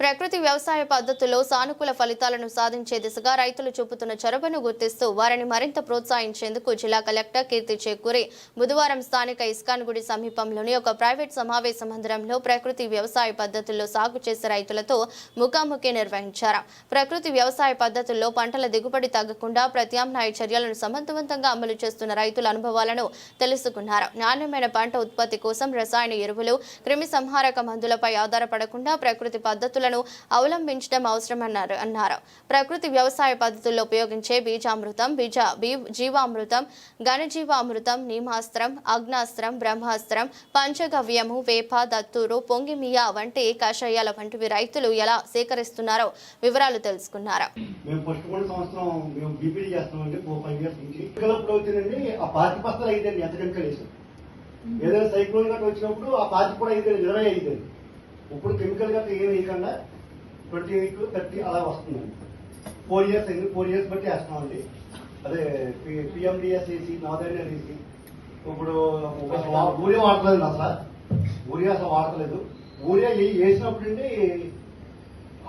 ప్రకృతి వ్యవసాయ పద్ధతుల్లో సానుకూల ఫలితాలను సాధించే దిశగా రైతులు చూపుతున్న చొరవను గుర్తిస్తూ వారిని మరింత ప్రోత్సహించేందుకు జిల్లా కలెక్టర్ కీర్తి చేకూరి బుధవారం స్థానిక ఇస్కాన్ గుడి సమీపంలోని ఒక ప్రైవేట్ సమావేశ మందిరంలో ప్రకృతి వ్యవసాయ పద్ధతుల్లో సాగు చేసే రైతులతో ముఖాముఖి నిర్వహించారు. ప్రకృతి వ్యవసాయ పద్ధతుల్లో పంటల దిగుబడి తగ్గకుండా ప్రత్యామ్నాయ చర్యలను సమర్థవంతంగా అమలు చేస్తున్న రైతుల అనుభవాలను తెలుసుకున్నారు. నాణ్యమైన పంట ఉత్పత్తి కోసం రసాయన ఎరువులు క్రిమి సంహారక మందులపై ఆధారపడకుండా ప్రకృతి పద్ధతులు పద్ధతులను అవలంబించడం అవసరమన్నారు అన్నారు. ప్రకృతి వ్యవసాయ పద్ధతుల్లో ఉపయోగించే బీజామృతం బీజ బీ- జీవామృతం ఘనజీవామృతం నీమాస్త్రం అగ్నాస్త్రం బ్రహ్మాస్త్రం పంచగవ్యము వేప దత్తూరు పొంగిమియా వంటి కషాయాల వంటివి రైతులు ఎలా సేకరిస్తున్నారో వివరాలు తెలుసుకున్నారు. మేము ఫస్ట్ కూడా సంవత్సరం మేము బీపీడీ చేస్తామండి ఫైవ్ ఇయర్స్ నుంచి. ఎన్నికలప్పుడు అవుతుందండి ఆ పాతి బస్తాలు ఐదండి ఎంత కెమికల్ వేసాం ఏదైనా సైక్లోన్ గట్రా వచ్చినప్పుడు ఆ పాతి కూడా ఐదండి ఇరవై ఐదండి ఇప్పుడు కెమికల్ గట్రా ఏం వేయకుండా ట్వంటీ ఎయిట్ థర్టీ అలా వస్తుందండి ఫోర్ ఇయర్స్ అయింది ఫోర్ ఇయర్స్ బట్టి వేస్తామండి అదే పిఎండిఎస్ వేసి నాదైనా వేసి ఇప్పుడు ఊరియా వాడలేదు అసలు. ఊరియా అసలు వాడలేదు ఊరియా వేసినప్పుడు అండి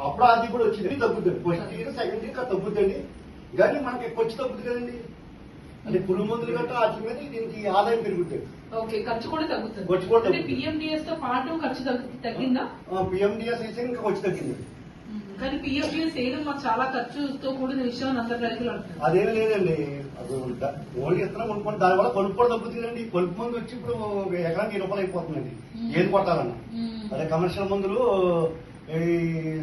అప్పుడు అది కూడా వచ్చింది. తగ్గుతుంది ఫస్ట్ ఇయర్ సెకండ్ ఇయర్ తగ్గుతుంది కానీ మనకి ఎక్కువ వచ్చి తగ్గుతుంది కదండి. అంటే పురుగు మందులు గట్రా వాటి మీద దీనికి ఆదాయం పెరుగుతుంది. ఓకే ఖర్చు కూడా తగ్గుతుంది. ఖర్చు కూడా అంటే. పిఎండిఎస్తో పాటు ఖర్చు తగ్గు- తగ్గిందా? పిఎండిఎస్ వేసి ఇంకా వచ్చి తగ్గింది. కానీ పిఎండిఎస్ వేయడం మాకు చాలా ఖర్చుతో కూడిన విషయం అందరు రైతులు అదేం లేదండి. ఓన్లీ ఇస్తున్నాం కొనుక్కోండి దానివల్ల కొలుపు కూడా తగ్గుతుందండి కొలుపు మందు వచ్చి ఇప్పుడు ఎకరానికి రూపాయలు అయిపోతుందండి? ఏది కొట్టాలన్నా. అదే కమర్షియల్ మందులు ఈ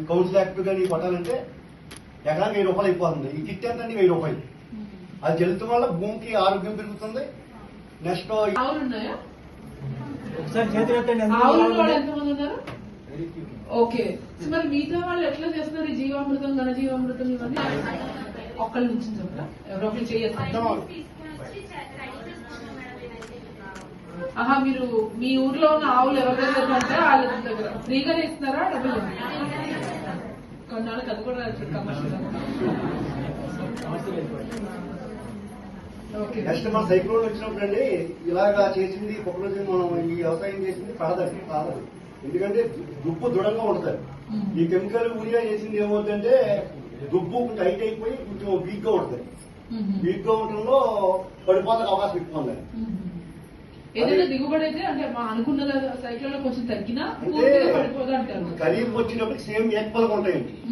కౌన్సిల్ యాక్ట్ కానీ కొట్టాలంటే ఎకరానికి వెయ్యి రూపాయలు అయిపోతుంది. ఈ కిట్ ఎంతండి? వెయ్యి రూపాయలు. అది జల్లుతాం వల్ల భూమికి ఆరోగ్యం పెరుగుతుంది. Next okay. సో మరి మిగతా వాళ్ళు ఎట్లా చేస్తున్నారు? ఈ జీవామృతం ఘనజీవామృతం ఇవన్నీ? ఒక్కళ్ళ నుంచి ఎవరో ఒకరు చేయొచ్చు ఆహా మీరు మీ ఊర్లో ఉన్న ఆవులు ఎవరి దగ్గర ఉంటే వాళ్ళ దగ్గర. ఫ్రీగానే ఇస్తున్నారా? డబ్బులు కొన్నాళ్ళకి అది కూడా కమర్షియల్. నెక్స్ట్ మన సైక్లోన్ వచ్చినప్పుడు అండి ఇలాగా చేసింది రోజు మనం ఈ వ్యవసాయం చేసింది కాదండి కాదండి ఎందుకంటే దుప్పు దృఢంగా ఉంటుంది. ఈ కెమికల్ యూరియా చేసింది ఏమవుతుందంటే దుప్పు టైట్ అయిపోయి కొంచెం వీక్గా ఉంటుంది. వీక్గా ఉండడంలో పడిపోతానికి అవకాశం ఎక్కువ ఉంది ఏదైనా దిగుబడి అయితే అంటే మా అనుకున్న సైకిల్లో కొంచెం తగ్గినా ఖరీఫ్ వచ్చినప్పుడు సేమ్ ఏక్పల్గా ఉంటాయండి.